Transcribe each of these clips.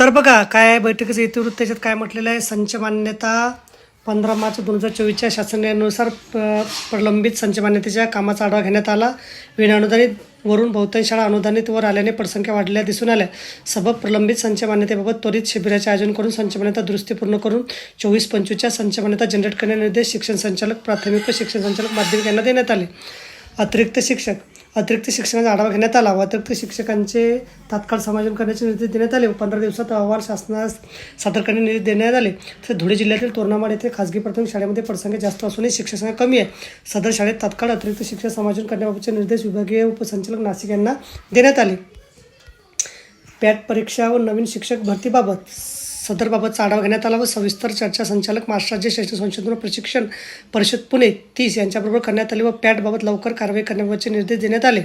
तर बघा काय बैठकीचं इतिवृत्त त्याच्यात काय म्हटलेलं आहे? संच मान्यता पंधरा मार्च दोन हजार चोवीसच्या शासनानुसार प- प्रलंबित संच मान्यतेच्या कामाचा आढावा घेण्यात आला. विनाअनुदानित वरून बहुतांश शाळा अनुदानित वर आल्याने पटसंख्या वाढलेल्या दिसून आल्या. सबब प्रलंबित संच मान्यतेबाबत त्वरित शिबिराचे आयोजन करून संच मान्यता दुरुस्ती पूर्ण करून चोवीस पंचवीसच्या संच मान्यता जनरेट करण्याचे निर्देश शिक्षण संचालक प्राथमिक व शिक्षण संचालक माध्यमिक यांना देण्यात आले. अतिरिक्त शिक्षक अतिरिक्त शिक्षणाचा आढावा घेण्यात आला. व अतिरिक्त शिक्षकांचे तात्काळ समायोजन करण्याचे निर्देश देण्यात आले व पंधरा दिवसात अहवाल शासनास सादर करण्याचे निर्देश देण्यात आले. तर धुळे जिल्ह्यातील तोरणामाड येथे खासगी प्राथमिक शाळेमध्ये पडसंख्या जास्त असूनही शिक्षक कमी आहे. सदर शाळेत तात्काळ अतिरिक्त शिक्षण समायोजन करण्याबाबतचे निर्देश विभागीय उपसंचालक नाशिक यांना देण्यात आले. पॅट परीक्षा व नवीन शिक्षक भरतीबाबत सदरबाबतचा आढावा घेण्यात आला व सविस्तर चर्चा संचालक महाराष्ट्र राज्य शैक्षणिक संशोधन प्रशिक्षण परिषद पुणे तीस यांच्याबरोबर करण्यात आली व पॅटबाबत लवकर कारवाई करण्याबाबतचे निर्देश देण्यात आले.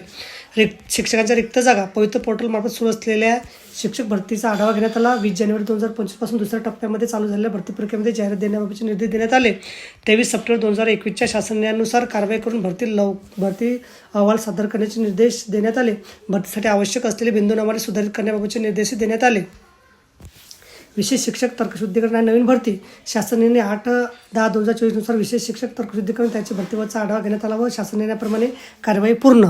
रिक्त शिक्षकांच्या रिक्त जागा पवित्र पोर्टलमार्फत सुरू असलेल्या शिक्षक भरतीचा आढावा घेण्यात आला. वीस जानेवारी दोन हजार पंचवीसपासून दुसऱ्या टप्प्यामध्ये चालू झालेल्या भरती प्रक्रियेमध्ये जाहिरात देण्याबाबतचे निर्देश देण्यात आले. तेवीस सप्टेंबर दोन हजार एकवीसच्या शासनानुसार कारवाई करून भरती लव भरती अहवाल सादर करण्याचे निर्देश देण्यात आले. भरतीसाठी आवश्यक असलेले बिंदू नावाने सुधारित करण्याबाबतचे निर्देश देण्यात आले. विशेष शिक्षक तर्कशुद्धीकरण आणि नवीन भरती. शासनाने आठ दहा दोन हजार चोवीसनुसार विशेष शिक्षक तर्कशुद्धीकरण त्याची भरतीवरचा आढावा घेण्यात आला व शासन निर्णयाप्रमाणे कार्यवाही पूर्ण